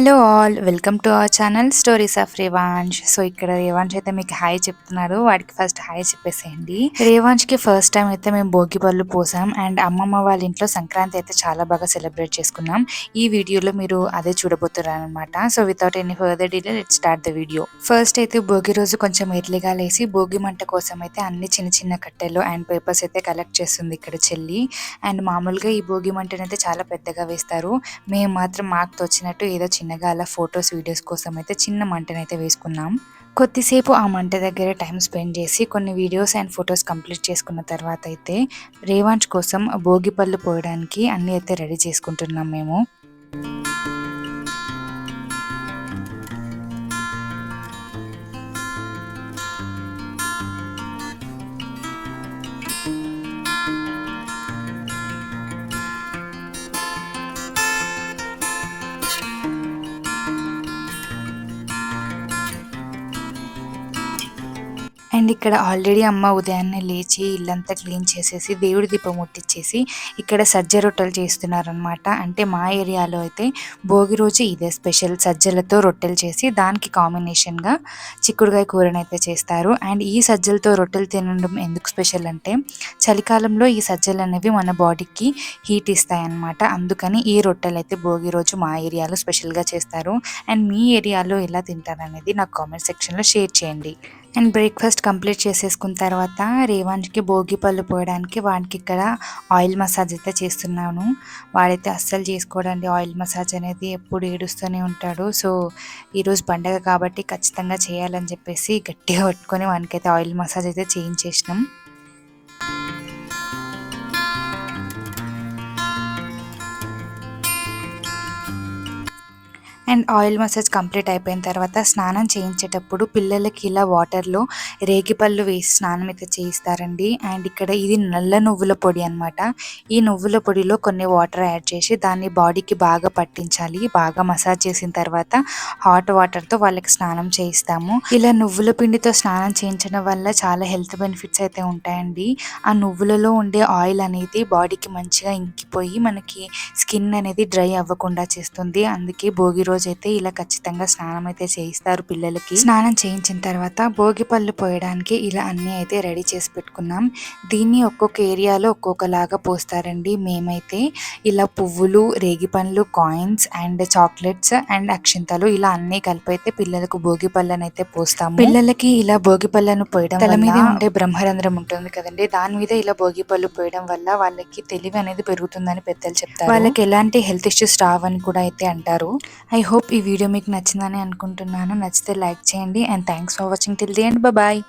Hello all welcome to our channel stories of Revansh so ఇక్కడ రేవాంష్ అయితే మీకు hi చెప్తున్నారు. వాడికి ఫస్ట్ హాయ్ చెప్పేసేయండి. రేవాంష్కి ఫస్ట్ టైం అయితే మేము భోగి పళ్ళు పోసాం. అండ్ అమ్మమ్మ వాళ్ళ ఇంట్లో సంక్రాంతి అయితే చాలా బాగా సెలబ్రేట్ చేసుకున్నాం. ఈ వీడియోలో మీరు అదే చూడబోతున్నారు అనమాట so without any further delay let start the video first అయితే భోగి రోజు కొంచెం ఎర్లీగా లేసి భోగి మంట కోసం అయితే అన్ని చిన్న చిన్న కట్టెలు అండ్ పేపర్స్ అయితే కలెక్ట్ చేస్తుంది ఇక్కడ చెల్లి. అండ్ మామూలుగా ఈ భోగి మంటనైతే చాలా పెద్దగా వేస్తారు. మేము మాత్రం మాకు తోచినట్టు ఏదో చిన్న చిన్నగా అలా ఫొటోస్ వీడియోస్ కోసం అయితే చిన్న మంటనైతే వేసుకున్నాం. కొద్దిసేపు ఆ మంట దగ్గర టైం స్పెండ్ చేసి కొన్ని వీడియోస్ అండ్ ఫొటోస్ కంప్లీట్ చేసుకున్న తర్వాత అయితే రేవాంచ్ కోసం భోగి పళ్ళు పోయడానికి అన్నీ అయితే రెడీ చేసుకుంటున్నాం మేము. అండ్ ఇక్కడ ఆల్రెడీ అమ్మ ఉదయాన్నే లేచి ఇల్లంతా క్లీన్ చేసేసి దేవుడి దీపం ముట్టించేసి ఇక్కడ సజ్జ రొట్టెలు చేస్తున్నారనమాట అంటే మా ఏరియాలో అయితే భోగి రోజు ఇదే స్పెషల్ సజ్జలతో రొట్టెలు చేసి దానికి కాంబినేషన్గా చిక్కుడుగాయ అయితే చేస్తారు. అండ్ ఈ సజ్జలతో రొట్టెలు తినడం ఎందుకు స్పెషల్ అంటే చలికాలంలో ఈ సజ్జలు అనేవి మన బాడీకి హీట్ ఇస్తాయి అన్నమాట అందుకని ఈ రొట్టెలు అయితే భోగి రోజు మా ఏరియాలో స్పెషల్గా చేస్తారు. అండ్ మీ ఏరియాలో ఎలా తింటారనేది నాకు కామెంట్ సెక్షన్లో షేర్ చేయండి. అండ్ బ్రేక్ఫాస్ట్ కంప్లీట్ చేసేసుకున్న తర్వాత రేవాన్కి భోగి పళ్ళు పోయడానికి వాడికి ఇక్కడ ఆయిల్ మసాజ్ అయితే చేస్తున్నాను. వాడైతే అస్సలు చేసుకోవడండి ఆయిల్ మసాజ్ అనేది ఎప్పుడు ఏడుస్తూనే ఉంటాడు. సో ఈరోజు పండగ కాబట్టి ఖచ్చితంగా చేయాలని చెప్పేసి గట్టిగా పట్టుకొని వానికైతే ఆయిల్ మసాజ్ అయితే చేయించేసినాం. అండ్ ఆయిల్ మసాజ్ కంప్లీట్ అయిపోయిన తర్వాత స్నానం చేయించేటప్పుడు పిల్లలకి ఇలా వాటర్లో రేగిపళ్ళు వేసి స్నానం అయితే చేయిస్తారండి. అండ్ ఇక్కడ ఇది నల్ల నువ్వుల పొడి అనమాట ఈ నువ్వుల పొడిలో కొన్ని వాటర్ యాడ్ చేసి దాన్ని బాడీకి బాగా పట్టించాలి. బాగా మసాజ్ చేసిన తర్వాత హాట్ వాటర్తో వాళ్ళకి స్నానం చేయిస్తాము. ఇలా నువ్వుల పిండితో స్నానం చేయించడం వల్ల చాలా హెల్త్ బెనిఫిట్స్ అయితే ఉంటాయండి. ఆ నువ్వులలో ఉండే ఆయిల్ అనేది బాడీకి మంచిగా ఇంకిపోయి మనకి స్కిన్ అనేది డ్రై అవ్వకుండా చేస్తుంది. అందుకే భోగి రోజు రోజైతే ఇలా ఖచ్చితంగా స్నానం అయితే చేయిస్తారు పిల్లలకి. స్నానం చేయించిన తర్వాత భోగి పళ్ళు పోయడానికి ఇలా అన్ని అయితే రెడీ చేసి పెట్టుకున్నాం. దీన్ని ఒక్కొక్క ఏరియాలో ఒక్కొక్కలాగా పోస్తారండి. మేమైతే ఇలా పువ్వులు రేగి పండ్లు కాయిన్స్ అండ్ చాక్లెట్స్ అండ్ అక్షింతలు ఇలా అన్ని కలిపి అయితే పిల్లలకు భోగి పళ్ళని అయితే పోస్తాము. పిల్లలకి ఇలా భోగి పళ్ళను పోయడం తల మీద ఉండే బ్రహ్మరంధ్రం ఉంటుంది కదండి. దాని మీద ఇలా భోగి పళ్ళు పోయడం వల్ల వాళ్ళకి తెలివి అనేది పెరుగుతుందని పెద్దలు చెప్తారు. వాళ్ళకి ఎలాంటి హెల్త్ ఇష్యూస్ రావని కూడా అయితే అంటారు. ఐ హోప్ ఈ వీడియో మీకు నచ్చిందని అనుకుంటున్నాను. నచ్చితే లైక్ చేయండి and thanks for watching till the and bye